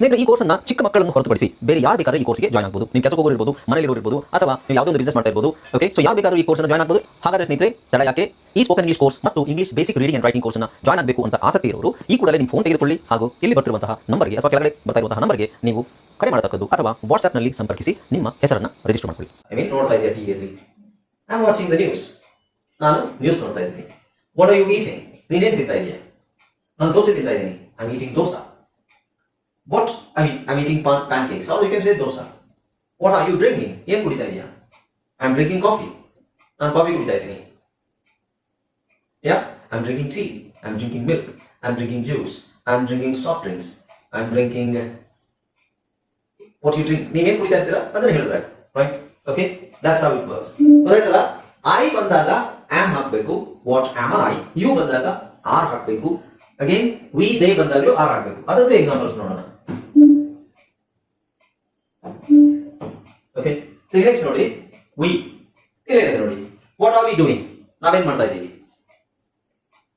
ಸ್ನೇಹಿತರೆ, ಈ ಕೋರ್ಸನ್ನ ಚಿಕ್ಕ ಮಕ್ಕಳನ್ನು ಹೊರತುಪಡಿಸಿ ಬೇರೆ ಯಾರು ಬೇಕಾದ್ರೆ ಈ ಕೋರ್ಸ್ಗೆ ಜಾಯ್ನ್ ಆಗಬಹುದು ನೀವು ಕೆಲಸ ಹೋಗೋರು ಮನೆಯಲ್ಲಿ ಇರ್ಬೋದು, ಅಥವಾ ನೀವು ಯಾವುದೋ ಒಂದು ಬಿಸ್ನೆಸ್ ಮಾಡ್ತಾ ಇರಬಹುದು ಓಕೆ ಸೊ ಯಾವ ಬೇಕಾದ್ರೂ ಈ ಕೋರ್ಸ್ ಜಾಯ್ನ್ ಆಗಬಹುದು ಹಾಗಾದ್ರೆ ಸ್ನೇಹಿತರೆ, ತಡ ಯಾಕೆ? ಈ ಸ್ಪೋಕನ್ ಇಂಗ್ಲಿಷ್ ಕೋರ್ಸ್ ಮತ್ತು English basic reading and writing ಕೋರ್ಸ್ನ ಜಾಯ್ನ್ ಆಗಬೇಕು ಅಂತ ಆಸಕ್ತಿ ಇರೋರು, ಈ ಕೂಡಲೇ ನಿಮ್ಮ ಫೋನ್ ತೆಗೆದುಕೊಳ್ಳಿ ಹಾಗೂ ಇಲ್ಲಿ ಬರ್ತಿರುವಂತಹ ನಂಬರ್ಗೆ ಅಥವಾ ಕೆಳಗಡೆ ಬರ್ತಾ ಇರುವಂತಹ ನಂಬರ್ಗೆ ನೀವು ಕರೆ ಮಾಡತಕ್ಕದ್ದು ಅಥವಾ ವಾಟ್ಸ್ಆಪ್ನಲ್ಲಿ ಸಂಪರ್ಕಿಸಿ ನಿಮ್ಮ ಹೆಸರನ್ನ ರಿಜಿಸ್ಟರ್ ಮಾಡ್ಕೊಳ್ಳಿ. ನೋಡ್ತಾ ಐ ಆಮ್ ವಾಚಿಂಗ್ ನ್ಯೂಸ್ ನಾನು ನ್ಯೂಸ್ ನೋಡ್ತಾ ಇದ್ದೀನಿ. ವಾಟ್ ಆರ್ ಯು ಈಟಿಂಗ್ ತಿಂತಾ ನಾನು ದೋಸೆ ತಿಂತಾ ಇದ್ದೀನಿ. I eating dosa. What? I mean, I'm eating pan- pancakes. Or you can say dosa. What are you drinking? ಏನು ಕುಡಿತಾ ಇದೆಯಾ am drinking coffee. ನಾನು ಕಾಫಿ ಕುಡಿತಾ ಇದ್ದೀನಿ Yeah, I'm drinking tea. I'm drinking milk. I'm drinking juice. I'm drinking soft drinks. I'm drinking. uh, What you drink? ನೀವೇನು ಕುಡಿತಾ ಇರ್ತೀರಾ ಅದನ್ನ ಹೇಳಿದ್ರೆ right okay that's how it works ಗೊತ್ತಾಯ್ತಲ್ಲ ಐ ಬಂದಾಗ ಆಮ್ ಹಾಕ್ಬೇಕು ವಾಟ್ ಆಮ್ ಐ ಯು ಬಂದಾಗ are ಹಾಕ್ಬೇಕು ಅಗೇನ್ ವಿ ದೇ ಬಂದಾಗಲೂ ಆರ್ ಹಾಕ್ಬೇಕು ಅದರದ್ದು ಎಕ್ಸಾಂಪಲ್ಸ್ ನೋಡೋಣ ಓಕೆ ನೆಕ್ಸ್ಟ್ ನೋಡಿ ವಿ ಇಲ್ಲಿದೆ ನೋಡಿ ವಾಟ್ ಆರ್ ವಿ ಡೂಯಿಂಗ್ ನಾವೇನ್ ಮಾಡ್ತಾ ಇದ್ದೀವಿ?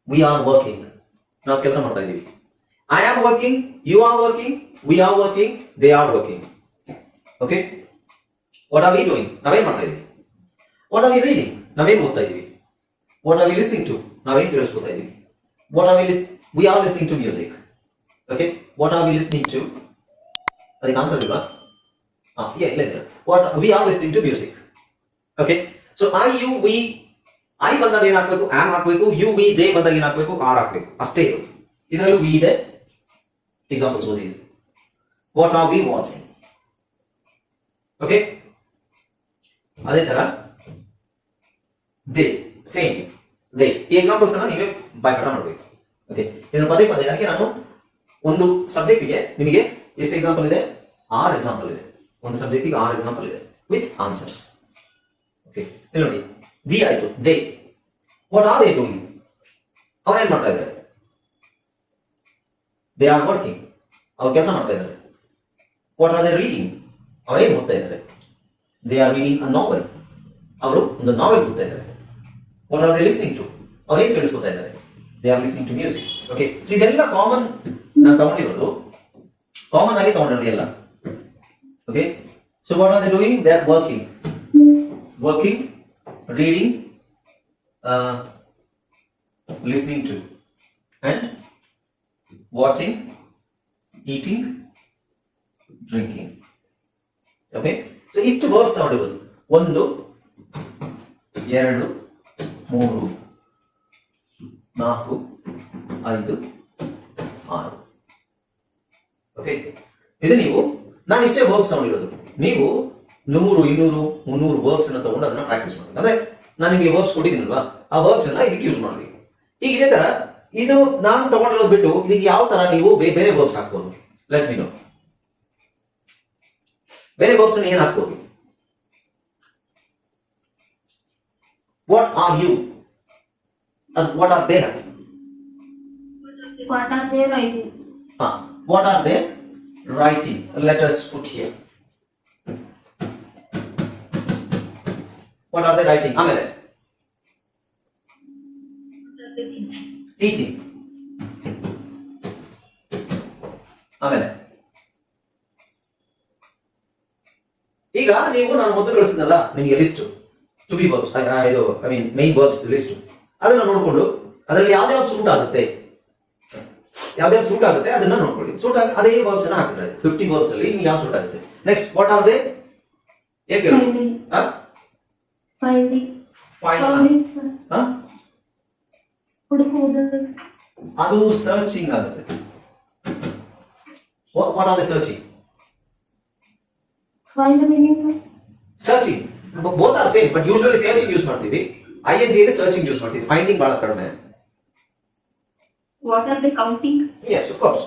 ವಿ ಆರ್ ವರ್ಕಿಂಗ್ ನಾವು ಕೆಲಸ ಮಾಡ್ತಾ ಇದ್ದೀವಿ. I am working you are working we are working they are working okay what are we doing ನಾವೇನ್ ಮಾಡ್ತಾ ಇದ್ದೀವಿ? ವಾಟ್ ಆರ್ ವಿ ರೀಡಿಂಗ್ ನಾವೇನ್ ಓದ್ತಾ ಇದ್ದೀವಿ? What are we listening to ನಾವೇನ್ ಕೇಳಿಸ್ಕೊತಾ ಇದ್ದೀವಿ? What are we ಲಿಸ್ we are listening to music okay what are we listening to ಅದಕ್ಕೆ ಆನ್ಸರ್ ಇಲ್ವಾ? ಹಾ yeah, ಇಲ್ಲ what we are listening to music okay so I you we I ಬಂದಾಗ ಏನ್ ಹಾಕ್ಬೇಕು ಆಮ್ ಹಾಕ್ಬೇಕು ಯು ವಿ ದೇ ಬಂದಾಗ ಏನ್ ಹಾಕ್ಬೇಕು ಆರ್ ಹಾಕ್ಬೇಕು ಅಷ್ಟೇ ಇದು ಇದರಲ್ಲೂ ವಿ ಇದೆ. ಎಕ್ಸಾಂಪಲ್ಸ್ ಓದಿ. What are we watching okay ಅದೇ ತರ. ದೇ ಸೇಮ್ ದೇ ಈ ಎಕ್ಸಾಂಪಲ್ಸ್ ಅನ್ನ ನೀವೇ ಬಾಯ್ಪಾಠ ಮಾಡಬೇಕು ಓಕೆ ಇದನ್ನು ಪದೇ ಪದೇ ಅದಕ್ಕೆ ನಾನು ಒಂದು ಸಬ್ಜೆಕ್ಟಿಗೆ ನಿಮಗೆ ಎಷ್ಟು ಎಕ್ಸಾಂಪಲ್ ಇದೆ? ಆರ್ ಎಕ್ಸಾಂಪಲ್ ಇದೆ. ಒಂದು ಸಬ್ಜೆಕ್ಟಿಗೆ ಆರು ಎಕ್ಸಾಂಪಲ್ ಇದೆ ವಿತ್ ಆನ್ಸರ್ಸ್ ಓಕೆ ಇಲ್ಲಿ ನೋಡಿ ದಿ ಆಯ್ತು. They what are they doing ಅವ್ರು ಏನ್ ಮಾಡ್ತಾ ಇದ್ದಾರೆ? ದೇ ಆರ್ ವರ್ಕಿಂಗ್ ಅವ್ರು ಕೆಲಸ ಮಾಡ್ತಾ ಇದ್ದಾರೆ. ವಾಟ್ ಆರ್ ದೇ ರೀಡಿಂಗ್ ಅವ್ರೇನು ಓದ್ತಾ ಇದ್ದಾರೆ? They are reading a novel ಅವರು ಒಂದು ನಾವೆಲ್ ಓದ್ತಾ ಇದ್ದಾರೆ. What are they listening to ಅವ್ರೇನು ಕೇಳಿಸ್ಕೊತಾ ಇದ್ದಾರೆ? They are listening to music okay so ಇದೆಲ್ಲ ಕಾಮನ್ ನಾನು ತಗೊಂಡಿರೋದು. ಕಾಮನ್ ಆಗಿ ತಗೊಂಡಿರೋದು ಎಲ್ಲ. okay so what are they doing they are working working reading listening to and watching eating drinking okay so ಇಷ್ಟು ವರ್ಡ್ಸ್ ನೋಡಿರೋದು ಒಂದು ಎರಡು ಮೂರು ನಾಲ್ಕು ಐದು ಆರು ಓಕೆ ಇದು ನೀವು ನಾನು ಇಷ್ಟೇ ವರ್ಬ್ಸ್ ತಗೊಂಡಿರೋದು. ನೀವು ನೂರು ಇನ್ನೂರು ಮುನ್ನೂರು ವರ್ಬ್ಸ್ ಅನ್ನ ತಗೊಂಡು ಅದನ್ನ ಪ್ರಾಕ್ಟೀಸ್ ಮಾಡಬೇಕು ಅಂದ್ರೆ ನಾನು ನಿಮಗೆ ವರ್ಬ್ಸ್ ಕೊಟ್ಟಿದ್ದೀನಲ್ವಾ? ಆ ವರ್ಬ್ಸ್ ಅನ್ನ ಇದಕ್ಕೆ ಯೂಸ್ ಮಾಡಬೇಕು. ಈಗ ಇದೇ ತರ ಇದು ನಾನು ತಗೊಂಡಿರೋದು ಬಿಟ್ಟು ಇದಕ್ಕೆ ಯಾವ ತರ ನೀವು ಬೇರೆ ವರ್ಬ್ಸ್ ಹಾಕ್ಬೋದು? ಲೆಟ್ ಮಿ ನೋ ಬೇರೆ ವರ್ಬ್ಸ್ ಅನ್ನ ಏನ್ ಹಾಕ್ಬೋದು? What are you what are they What are they writing? ಹಾ. What are they writing Let us put here. What are they writing? ಆಮೇಲೆ ಟೀಚಿಂಗ್ ಆಮೇಲೆ ಈಗ ನೀವು ನಾನು ಮೊದಲು ಕಳಿಸಿದ್ನಲ್ಲ, ನಿಮಗೆ ಲಿಸ್ಟ್ ಟು ಬಿ ವರ್ಬ್ಸ್ ಇದು I mean main verbs list ಅದನ್ನ ನೋಡಿಕೊಂಡು, ಅದರಲ್ಲಿ ಯಾವ್ದಾವ್ದು ಸೂಟ್ ಆಗುತ್ತೆ ಯಾವ್ದಾವ್ದು ಸೂಟ್ ಆಗುತ್ತೆ ಅದನ್ನ ನೋಡ್ಕೊಳ್ಳಿ. ಸೂಟ್ ಆಗ ಅದೇ ವರ್ಬ್ಸ್ ಅನ್ನ ಹಾಕಿದ್ರೆ ಫಿಫ್ಟಿ ವರ್ಬ್ಸ್ ಅಲ್ಲಿ ನಿಮ್ಗೆ ಯಾವ ಸೂಟ್ ಆಗುತ್ತೆ? ನೆಕ್ಸ್ಟ್ ವಾಟ್ ಆರ್ ದೇ ಏನ್ ಕೇಳಿ? ಅದು ಸರ್ಚಿಂಗ್ ಆಗುತ್ತೆ. What are they searching searching both are same but usually searching use ಮಾಡ್ತೀವಿ. I N G searching use ಮಾಡ್ತೀವಿ. ಫೈಂಡಿಂಗ್ ಬಹಳ ಕಡಿಮೆ. What are the counting Yes, of course.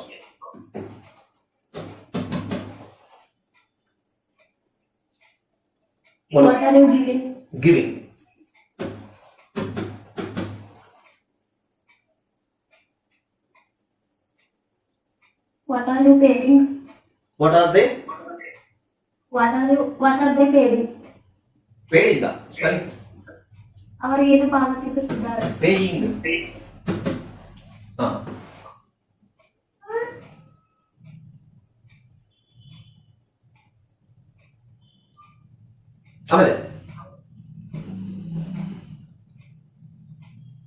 What what are you giving giving? What are you paying What are they? What are you what are they paying Paid ಇಂದ spelling. ಅವರು ಏನು ಪಾವತಿಸುತ್ತಿದ್ದಾರೆ Paying. ಆಮೇಲೆ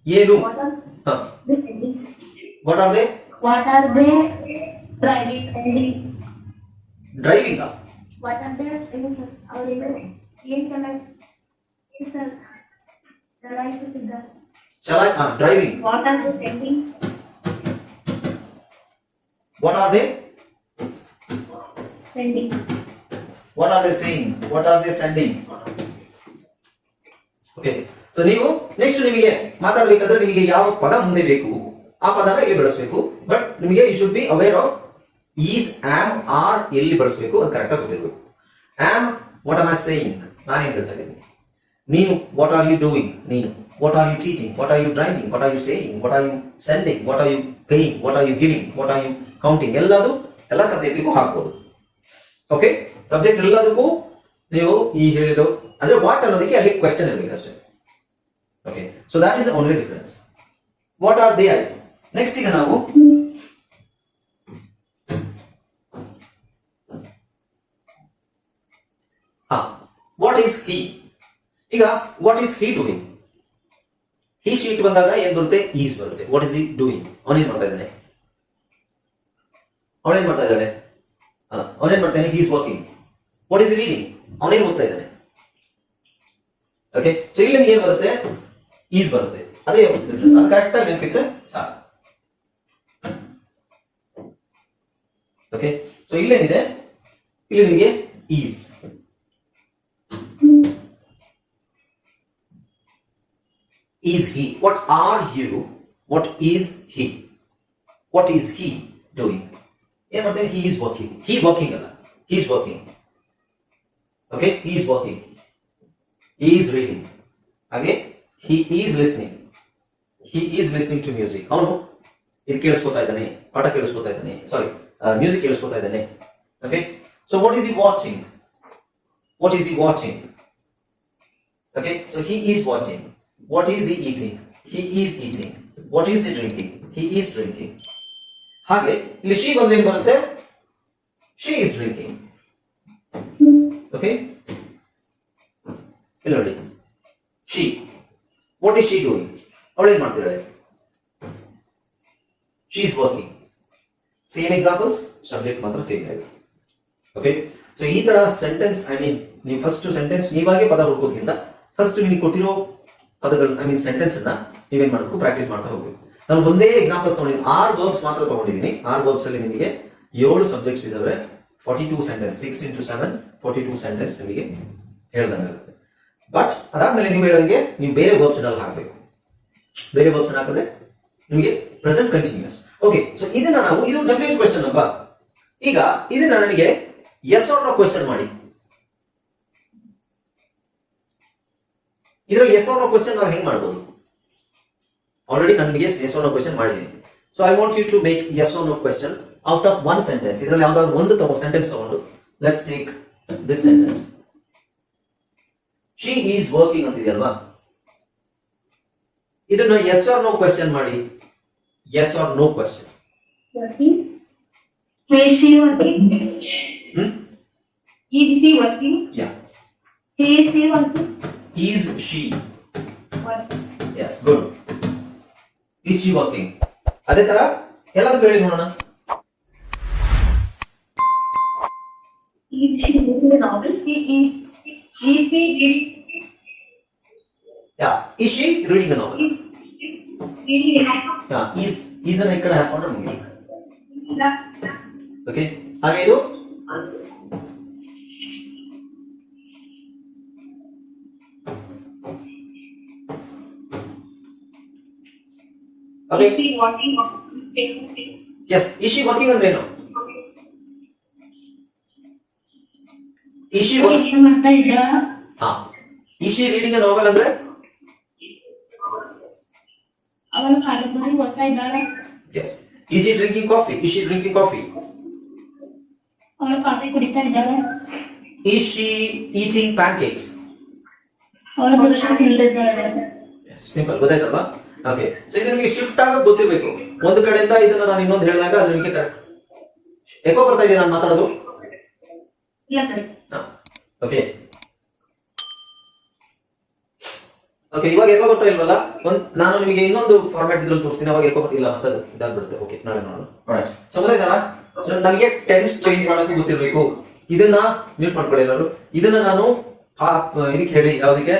ಏನು what are ಹಾ they paying what are they what are they driving driving what are they ಅವರೇನು ಏನ್ ಚಲಾಯಿಸ ಸರ್ ಚಲಾಯಿಸುತ್ತಿದ್ದಾರೆ ಚಲಾ driving what are they sending what are they sending what are they saying what are they sending okay so ನೀವು next ನಿಮಗೆ ಮಾತಾಡಬೇಕಾದ್ರೆ ನಿಮಗೆ ಯಾವ ಪದ ಮುಂದೆ ಬೇಕು, ಆ ಪದನ ಇಲ್ಲಿ ಬಳಸಬೇಕು. ಬಟ್ ನಿಮಗೆ you should be aware of is am are ಎಲ್ಲಿ ಬಳಸಬೇಕು ಅದು ಕರೆಕ್ಟಾಗಿ ಗೊತ್ತಿರಬೇಕು. Am what am I saying ನಾನೇನ್ ಹೇಳ್ತಾ ಇದ್ದೀನಿ? ನೀನು ವಾಟ್ ಆರ್ ಯು ಡೂಯಿಂಗ್ ನೀನು what are you teaching what are you driving what are you saying what are you sending what are you paying what are you giving what are you counting ಎಲ್ಲದು, ಎಲ್ಲ ಸಬ್ಜೆಕ್ಟಿಗೂ ಹಾಕ್ಬೋದು. Okay subject ಎಲ್ಲದಕ್ಕೂ ನೀವು ಈ ಹೇಳಿರೋ, ಅಂದ್ರೆ what ಅನ್ನೋದಕ್ಕೆ ಅಲ್ಲಿ ಕ್ವೆಶನ್ ಇರಬೇಕು ಅಷ್ಟೇ. Okay so that is only difference what are they ಆಯ್ತು ನೆಕ್ಸ್ಟ್ ಈಗ ನಾವು ಹಾ ವಾಟ್ ಈಸ್ ಹಿ ಈಗ what is he doing he she it ಬಂದಾಗ ಏನ್ ಬರುತ್ತೆ? ಈಸ್ ಬರುತ್ತೆ. ವಾಟ್ ಇಸ್ ಹಿ ಡೂಯಿಂಗ್ ಅವನೇನ್ ಮಾಡ್ತಾ ಇದ್ದಾನೆ? ಅವಳೇನ್ ಮಾಡ್ತಾ ಇದ್ದಾಳೆ ಅಲ್ಲ ಅವನೇನ್ ಮಾಡ್ತಾನೆ is working what is reading ಅವನೇನ್ ಓದ್ತಾ ಇದ್ದಾನೆ? ಓಕೆ ಸೊ ಇಲ್ಲಿ ನಿಮ್ಗೆ ಏನ್ ಬರುತ್ತೆ? ಈಸ್ ಬರುತ್ತೆ. ಅದೇ ಡಿಫ್ರೆನ್ಸ್ ಅದು ಕರೆಕ್ಟ್ ಆಗಿ ನೆನಪಿದ್ರೆ ಸಾಕು. ಓಕೆ ಸೊ ಇಲ್ಲೇನಿದೆ? ಇಲ್ಲಿ ನಿಮಗೆ is is he what are you what is he what is he doing ಏನ್ ಮಾಡ್ತೇನೆ he is working he working ಅಲ್ಲ. He is working okay he is working He is reading. Okay, he is listening. He is listening to music. ಅವನು ಇದು ಕೇಳಿಸ್ಕೊತಾ ಇದ್ದಾನೆ ಪಾಠ ಕೇಳಿಸ್ಕೊತಾ ಇದ್ದಾನೆ ಸಾರಿ music ಕೇಳಿಸ್ಕೊತಾ ಇದ್ದಾನೆ. Okay so what is he watching what is he watching okay so he is watching what is he eating he is eating what is he drinking he is drinking ಹಾಗೆ ಇಲ್ಲಿ she ಬಂದ್ರೆ ಏನ್ ಬರುತ್ತೆ? She is drinking okay ಇಲ್ಲಿ ನೋಡಿ she what is she doing ಅವಳು ಏನ್ ಮಾಡ್ತಿದ್ದಾಳೆ? She is working same examples subject ಮಾತ್ರ ಚೇಂಜ್ ಆಗಿದೆ. ಓಕೆ ಸೊ ಈ ತರ ಸೆಂಟೆನ್ಸ್ ಐ ಮೀನ್ ನೀವು ಫಸ್ಟ್ ಸೆಂಟೆನ್ಸ್ ನೀವಾಗೆ ಪದ ಹುಡುಕೋದ್ರಿಂದ ಫಸ್ಟ್ ನಿಮಗೆ ಕೊಟ್ಟಿರೋ ಪದಗಳು ಐ ಮೀನ್ ಸೆಂಟೆನ್ಸ್ ಅನ್ನ ನೀವೇನ್ ಮಾಡಬೇಕು? ಪ್ರಾಕ್ಟೀಸ್ ಮಾಡ್ತಾ ಹೋಗ್ಬೇಕು. ನಾನು ಒಂದೇ ಎಕ್ಸಾಂಪಲ್ಸ್ ತಗೊಂಡಿದ್ದೀನಿ ಆರ್ ವರ್ಬ್ಸ್ ಮಾತ್ರ ತಗೊಂಡಿದ್ದೀನಿ ಆರ್ ವರ್ಬ್ಸ್ ಅಲ್ಲಿ ನಿಮಗೆ ಏಳು ಸಬ್ಜೆಕ್ಟ್ಸ್ ಇದಾವೆ. Forty two sentence six into seven forty two sentence ನಿಮಗೆ ಹೇಳ್ದಂಗಾಗುತ್ತೆ. ಬಟ್ ಅದಾದ್ಮೇಲೆ ನೀವು ಹೇಳಿದಂಗೆ ನೀವು ಬೇರೆ ವರ್ಬ್ಸ್ ಅಲ್ಲಿ ಹಾಕಬೇಕು. ಬೇರೆ ವರ್ಬ್ಸ್ ಹಾಕಿದ್ರೆ ನಿಮಗೆ ಪ್ರೆಸೆಂಟ್ ಕಂಟಿನ್ಯೂಸ್ ಓಕೆ ಸೊ ಇದನ್ನ ನಾವು, ಇದು ಡಬ್ಲ್ಯೂ ಕ್ವೆಶನ್ ಅಪ್ಪ ಈಗ ಇದನ್ನ ನನಗೆ ಎಸ್ ಆರ್ ನೋ ಕ್ವೆಶನ್ ಮಾಡಿ. ಇದರಲ್ಲಿ ಎಸ್ ಆರ್ ನೋ ಕ್ವೆಶನ್ ನಾವು ಹೆಂಗ್ ಮಾಡ್ಬೋದು? ಆಲ್ರೆಡಿ ನನಗೆ ನಿಮಗೆ ಎಸ್ ಆರ್ ನೋ ಕ್ವೆಶನ್ ಮಾಡಿದ್ದೀನಿ. So I want you to make yes or no question out of one sentence ಇದರಲ್ಲಿ ಯಾವ್ದಾದ್ರು ಒಂದು ತಗೊಂಡು ಸೆಂಟೆನ್ಸ್ ತಗೊಂಡು let's take this sentence she is working ಅಂತಿದೆಯಲ್ವಾ ಇದನ್ನ ಎಸ್ ಆರ್ ನೋ ಕ್ವೆಶನ್ ಮಾಡಿ. Yes or no question working Is he working? Yeah is she Working. Yes good is she working ಅದೇ ತರ ಎಲ್ಲದಕ್ಕೂ ಹೇಳಿ ನೋಡೋಣ. Is she reading a novel Is he is is he reading yeah is she reading the novel is reading a novel? Yeah is is ಅನ್ನ ಈ ಕಡೆ ಹಾಕೊಂಡ್ರೆ ಮುಗಿಯುತ್ತೆ The ಓಕೆ ಹಾಗೆ ಇದು okay is he working? Yes is she working ಅಂದ್ರೆ ಏನು is she ಹಾ. ಇಶಿ ರೀಡಿಂಗ್ ನೋವೆಲ್ ನಾವೆಲ್ ಅಂದ್ರೆ? ಅವಳು ಕಾದಂಬರಿ ಓದ್ತಾ ಇದ್ದಾಳೆ. Yes is she drinking coffee is she drinking coffee ಅವಳು ಕಾಫಿ ಕುಡಿತಾ ಇದ್ದಾಳೆ. ಇಶಿ ಈಟಿಂಗ್ ಪ್ಯಾನ್ಕೇಕ್ಸ್ ಅವಳು ದೋಷ ತಿಂದಿದ್ದಾಳೆ. ಸಿಂಪಲ್ ಗೊತ್ತಾಯ್ತಲ್ವಾ? ಓಕೆ ಸೊ ಇದು ನಿಮಗೆ ಶಿಫ್ಟ್ ಆಗೋದು ಗೊತ್ತಿರಬೇಕು. ಒಂದು ಕಡೆಯಿಂದ ಇದನ್ನ ನಾನು ಇನ್ನೊಂದು ಹೇಳಿದಾಗ ಅದು ನಿಮಗೆ ಕರೆಕ್ಟ್ ಎಕೋ ಬರ್ತಾ ಇದೆಯಾ ನಾನು ಮಾತಾಡೋದು? ಇಲ್ಲ ಸರ್. ಓಕೆ ಓಕೆ ಇವಾಗ ಎಕೋ ಬರ್ತಾ ಇಲ್ವಲ್ಲ? ಒಂದ್ ನಾನು ನಿಮಗೆ ಇನ್ನೊಂದು ಫಾರ್ಮ್ಯಾಟ್ ಇದ್ರಲ್ಲಿ ತೋರಿಸ್ತೀನಿ ಅವಾಗ ಎಕೋ ಬರ್ತಿಲ್ಲ ಅಂತ ಅದು ಇದಾಗ್ಬಿಡುತ್ತೆ ಓಕೆ ನಾಳೆ ನೋಡೋಣ. ಸೊ ಸೊ ನಮಗೆ ಟೆನ್ಸ್ ಚೇಂಜ್ ಮಾಡೋಕೆ ಗೊತ್ತಿರಬೇಕು. ಇದನ್ನ ಮ್ಯೂಟ್ ಮಾಡ್ಕೊಳ್ಳಿ ಎಲ್ಲರೂ. ಇದನ್ನ ನಾನು ಹಾ ಇದಕ್ಕೆ ಹೇಳಿ ಯಾವ್ದಕ್ಕೆ?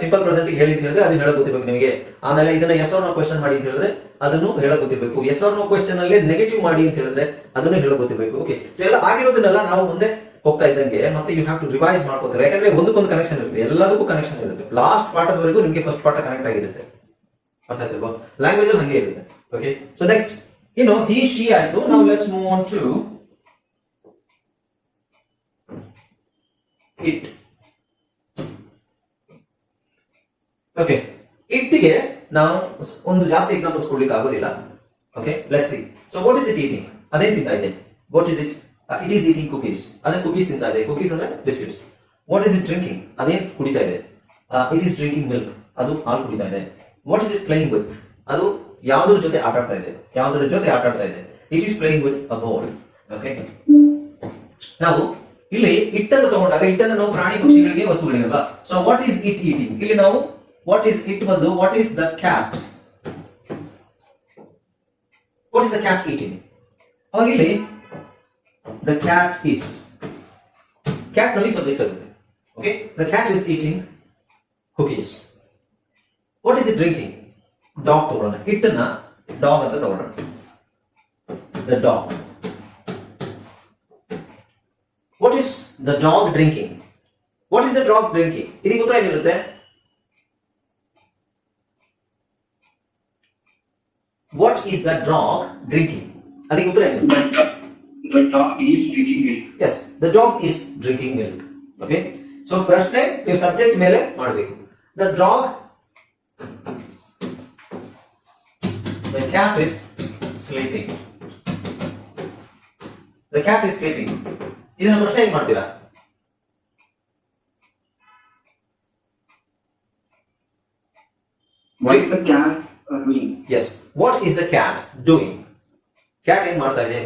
ಸಿಂಪಲ್ ಪ್ರೆಸೆಂಟ್ ಹೇಳಿ ಅಂತ ಹೇಳಿದ್ರೆ ಅದನ್ನ ಹೇಳಕ್ ಗೊತ್ತಿರ್ಬೇಕು ನಿಮಗೆ. ಆಮೇಲೆ ಇದನ್ನ ಎಸ್ ಆರ್ ನೋ ಕ್ವಶನ್ ಮಾಡಿ ಅಂತ ಹೇಳಿದ್ರೆ ಅದನ್ನು ಹೇಳಕ್ ಗೊತ್ತಿರ್ಬೇಕು. ಎಸ್ ಆರ್ ನೋ ಕ್ವಶನ್ ಅಲ್ಲಿ ನೆಗೆಟಿವ್ ಮಾಡಿ ಅಂತ ಹೇಳಿದ್ರೆ ಅದನ್ನು ಹೇಳಕ್ ಗೊತ್ತಿರ್ಬೇಕು. ಓಕೆ ಸೊ ಎಲ್ಲ ಆಗಿರೋದನ್ನೆಲ್ಲ ನಾವು ಮುಂದೆ ಹೋಗ್ತಾ ಇದ್ದಂಗೆ, ಮತ್ತೆ ಯು ಹ್ಯಾವ್ ಟು ರಿವೈಸ್ ಮಾಡ್ಕೋತಾರೆ. ಯಾಕಂದ್ರೆ ಒಂದಕ್ಕೊಂದು ಕನೆಕ್ಷನ್ ಇರುತ್ತೆ, ಎಲ್ಲದಕ್ಕೂ ಕನೆಕ್ಷನ್ ಇರುತ್ತೆ. ಲಾಸ್ಟ್ ಪಾಠದವರೆಗೂ ನಿಮಗೆ ಫಸ್ಟ್ ಪಾಠ ಕನೆಕ್ಟ್ ಆಗಿರುತ್ತೆ. ಅರ್ಥ ಆಯ್ತಲ್ವಾ ಲ್ಯಾಂಗ್ವೇಜ್ ಅಲ್ಲಿ ಹಂಗೆ ಇರುತ್ತೆ. ಓಕೆ ಸೊ ನೆಕ್ಸ್ಟ್ ಇನ್ನು ಹಿ ಶಿ ಆಯ್ತು. ನಾವು let's move on to it okay ಇಟ್ಗೆ ನಾವು ಒಂದು ಜಾಸ್ತಿ ಎಕ್ಸಾಂಪಲ್ಸ್ ಕೊಡ್ಲಿಕ್ಕೆ ಆಗೋದಿಲ್ಲ. Okay let's see so what is it eating ಅದೇನ್ ತಿಂತಾ ಇದೆ what is it it is eating cookies ಅದೇ ಕುಕೀಸ್ ತಿಂತಾ ಇದೆ. ಕುಕೀಸ್ ಅಂದ್ರೆ biscuits what is it drinking ಅದೇನ್ ಕುಡಿತಾ ಇದೆ? ಇಟ್ ಈಸ್ ಡ್ರಿಂಕಿಂಗ್ ಮಿಲ್ಕ್ ಅದು ಹಾಲು ಕುಡಿತಾ ಇದೆ. What is it playing with ಅದು ಯಾವ್ದ್ರ ಜೊತೆ ಆಟ ಆಡ್ತಾ ಇದೆ? ಯಾವುದರ ಜೊತೆ ಆಟ ಆಡ್ತಾ ಇದೆ? It is playing with a board okay ನಾವು ಇಲ್ಲಿ ಹಿಟ್ಟನ್ನು ತಗೊಂಡಾಗ ಹಿಟ್ಟನ್ನು ನಾವು ಪ್ರಾಣಿ ಪಕ್ಷಿಗಳಿಗೆ ವಸ್ತುಗಳಿಗಲ್ವಾ so what is it eating ಇಲ್ಲಿ ನಾವು ವಾಟ್ ಈಸ್ ಇಟ್ ಬಂದು what is the cat what is the cat eating ಅವಾಗ ಇಲ್ಲಿ ದ ಕ್ಯಾಟ್ ಈಸ್ ಕ್ಯಾಟ್ನಲ್ಲಿ ಸಬ್ಜೆಕ್ಟ್ ಆಗುತ್ತೆ okay the cat is eating cookies what is it drinking dog ತಗೊಳ್ಳೋಣ ಇಟ್ಟನ್ನ dog ಅಂತ ತಗೊಳ್ಳೋಣ the dog what is the dog drinking what is the dog drinking ಇದಕ್ಕೆ ಉತ್ತರ ಏನಿರುತ್ತೆ? What is the dog drinking ಅದಕ್ಕೆ ಉತ್ತರ ಏನಿರುತ್ತೆ? The dog is drinking milk. Yes the dog is drinking milk okay so ಪ್ರಶ್ನೆ ನೀವು ಸಬ್ಜೆಕ್ಟ್ ಮೇಲೆ ಮಾಡಬೇಕು the dog the cat is sleeping the cat is sleeping ಇದನ್ನ ಪ್ರಶ್ನೆ ಹೆಂಗ್ ಮಾಡ್ತೀರಾ What is the cat uh, doing? Yes what is the cat doing Cat ಏನ್ ಮಾಡ್ತಾ ಇದೆ?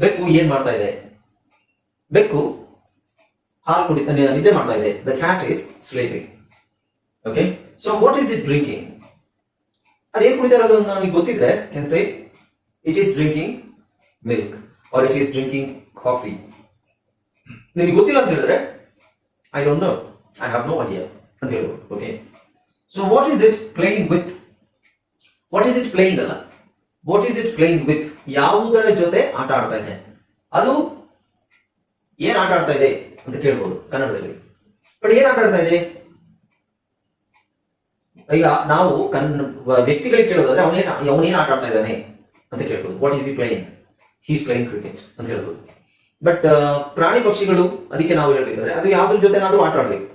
ಬೆಕ್ಕು ಏನ್ ಮಾಡ್ತಾ ಇದೆ? ಬೆಕ್ಕು ಹಾಲು ಕುಡಿ ನಿ- ನಿದ್ದೆ ಮಾಡ್ತಾ ಇದೆ. The cat is sleeping okay so what is it drinking ಅದೇನ್ ಕುಡಿತಾ ಇರೋದು ನನಗೆ ಗೊತ್ತಿದ್ರೆ can say it is drinking milk or it is drinking coffee ನಿಮಗೆ ಗೊತ್ತಿಲ್ಲ ಅಂತ ಹೇಳಿದ್ರೆ I don't know I have no idea ಅಂತ ಹೇಳ್ಬೋದು. Okay so what is it playing with what is it playing ಅಲ್ಲ? What is it playing with ಯಾವುದರ ಜೊತೆ ಆಟ ಆಡ್ತಾ ಇದೆ? ಅದು ಏನ್ ಆಟ ಆಡ್ತಾ ಇದೆ ಅಂತ ಕೇಳ್ಬೋದು ಕನ್ನಡದಲ್ಲಿ. ಬಟ್ ಏನ್ ಆಟ ಆಡ್ತಾ ಇದೆ? ಈಗ ನಾವು ಕನ್, ವ್ಯಕ್ತಿಗಳಿಗೆ ಕೇಳೋದಾದ್ರೆ ಅವನೇನ್ ಅವನೇನ್ ಆಟ ಆಡ್ತಾ ಇದ್ದಾನೆ ಅಂತ ಕೇಳ್ಬೋದು. What is he playing he's playing cricket ಅಂತ ಹೇಳ್ಬೋದು. ಬಟ್ ಪ್ರಾಣಿ ಪಕ್ಷಿಗಳು ಅದಕ್ಕೆ ನಾವು ಹೇಳ್ಬೇಕಾದ್ರೆ ಅದು ಯಾವ್ದ್ರ ಜೊತೆನಾದ್ರೂ ಆಟ ಆಡ್ಬೇಕು.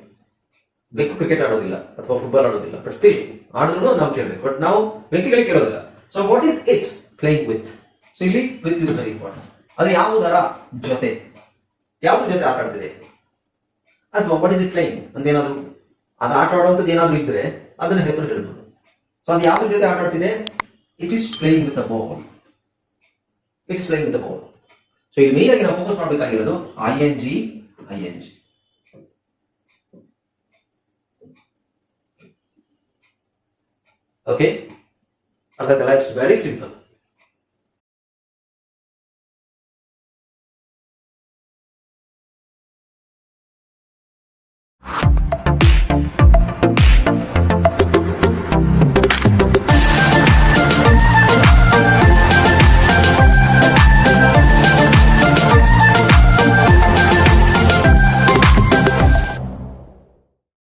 ಬೆಕ್ಕು ಕ್ರಿಕೆಟ್ ಆಡೋದಿಲ್ಲ ಅಥವಾ ಫುಟ್ಬಾಲ್ ಆಡೋದಿಲ್ಲ. ಬಟ್ ಸ್ಟಿಲ್ ಆಡಿದ್ರು ನಾವು ಕೇಳ್ಬೇಕು. ಬಟ್ ನಾವು ವ್ಯಕ್ತಿಗಳಿಗೆ ಕೇಳೋದಿಲ್ಲ. So what is it playing with so ಇಲ್ಲಿ ವಿತ್ ಇಸ್ ವೆರಿ ಇಂಪಾರ್ಟೆಂಟ್ ಅದು ಯಾವುದರ ಜೊತೆ? ಯಾವ್ದ್ರ ಜೊತೆ ಆಟ ಆಡ್ತಿದೆ? ಅಥವಾ ವಾಟ್ ಇಸ್ ಇಟ್ ಪ್ಲೇಯಿಂಗ್ ಅಂತ ಅದು ಆಟ ಆಡುವಂಥದ್ದು ಏನಾದ್ರು ಇದ್ರೆ ಅದನ್ನ ಹೆಸರು ಹೇಳ್ಬೋದು. ಸೊ ಅದು ಯಾವ್ದ್ರ ಜೊತೆ ಆಟ ಆಡ್ತಿದೆ? It is playing with a ball it's playing with a ball so ಇಲ್ಲಿ ಮೇನ್ ಆಗಿ ನಾವು ಫೋಕಸ್ ಮಾಡಬೇಕಾಗಿರೋದು I N G I N G okay ಅರ್ಥ ಆಯ್ತಲ್ಲ ಇಟ್ಸ್ ವೆರಿ ಸಿಂಪಲ್